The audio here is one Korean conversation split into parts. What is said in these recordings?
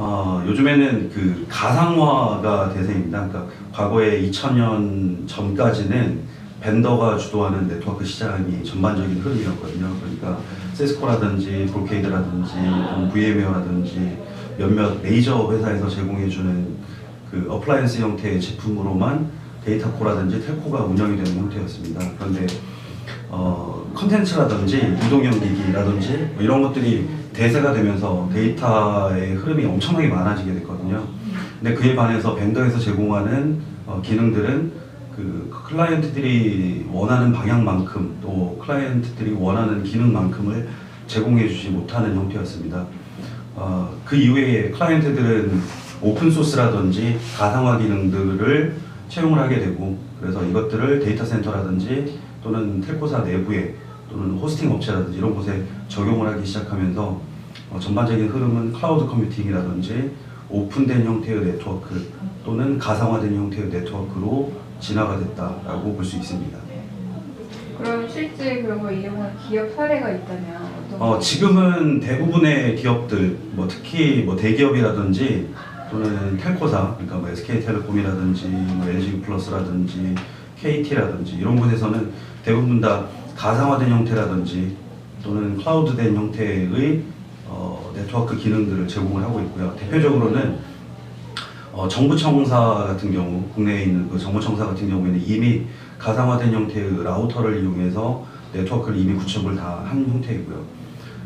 어, 요즘에는 그 가상화가 대세입니다. 그러니까 과거에 2000년 전까지는 벤더가 주도하는 네트워크 시장이 전반적인 흐름이었거든요. 그러니까 세스코라든지 브로케이드라든지 VM웨어라든지 몇몇 메이저 회사에서 제공해주는 그 어플라이언스 형태의 제품으로만 데이터코라든지 텔코가 운영이 되는 형태였습니다. 그런데 어, 컨텐츠라든지 이동형 기기라든지 뭐 이런 것들이 대세가 되면서 데이터의 흐름이 엄청나게 많아지게 됐거든요. 근데 그에 반해서 벤더에서 제공하는 어, 기능들은 그 클라이언트들이 원하는 방향만큼 또 클라이언트들이 원하는 기능만큼을 제공해 주지 못하는 형태였습니다. 어, 그 이후에 클라이언트들은 오픈 소스라든지 가상화 기능들을 채용을 하게 되고 그래서 이것들을 데이터 센터라든지 또는 텔코사 내부에 또는 호스팅 업체라든지 이런 곳에 적용을 하기 시작하면서 어, 전반적인 흐름은 클라우드 컴퓨팅이라든지 오픈된 형태의 네트워크 또는 가상화된 형태의 네트워크로 진화가 됐다라고 볼 수 있습니다. 그럼 실제 그런 걸 이용한 기업 사례가 있다면 어떤 어, 지금은 대부분의 기업들, 뭐 특히 뭐 대기업이라든지 또는 텔코사, 그러니까 뭐 SK텔레콤이라든지 뭐 LG 플러스라든지 KT라든지 이런 곳에서는 대부분 다 가상화된 형태라든지 또는 클라우드된 형태의 어, 네트워크 기능들을 제공을 하고 있고요. 대표적으로는 어, 정부청사 같은 경우 국내에 있는 그 정부청사 같은 경우에는 이미 가상화된 형태의 라우터를 이용해서 네트워크를 이미 구축을 다 한 형태이고요.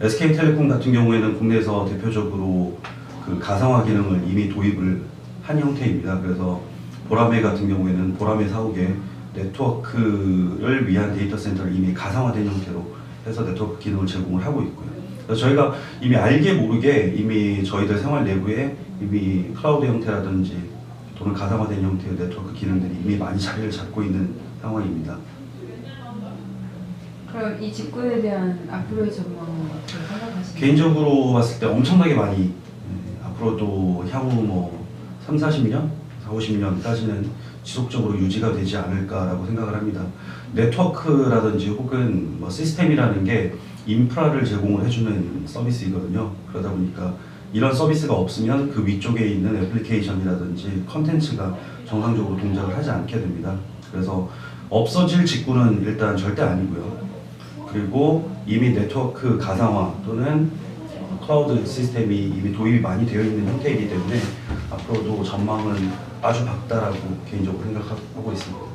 SK텔레콤 같은 경우에는 국내에서 대표적으로 그 가상화 기능을 이미 도입을 한 형태입니다. 그래서 보라매 같은 경우에는 보라매 사옥에 네트워크를 위한 데이터 센터를 이미 가상화된 형태로 해서 네트워크 기능을 제공을 하고 있고요. 그래서 저희가 이미 알게 모르게 이미 저희들 생활 내부에 이미 클라우드 형태라든지 또는 가상화된 형태의 네트워크 기능들이 이미 많이 자리를 잡고 있는 상황입니다. 그럼 이 직군에 대한 앞으로의 전망은 어떻게 생각하시나요? 개인적으로 봤을 때 엄청나게 많이 예, 앞으로도 향후 뭐 3, 40년, 4, 50년까지는 지속적으로 유지가 되지 않을까라고 생각을 합니다. 네트워크라든지 혹은 뭐 시스템이라는 게 인프라를 제공을 해주는 서비스이거든요. 그러다 보니까 이런 서비스가 없으면 그 위쪽에 있는 애플리케이션이라든지 컨텐츠가 정상적으로 동작을 하지 않게 됩니다. 그래서 없어질 직구는 일단 절대 아니고요. 그리고 이미 네트워크 가상화 또는 어, 클라우드 시스템이 이미 도입이 많이 되어 있는 형태이기 때문에 앞으로도 전망은 아주 밝다라고 개인적으로 생각하고 있습니다.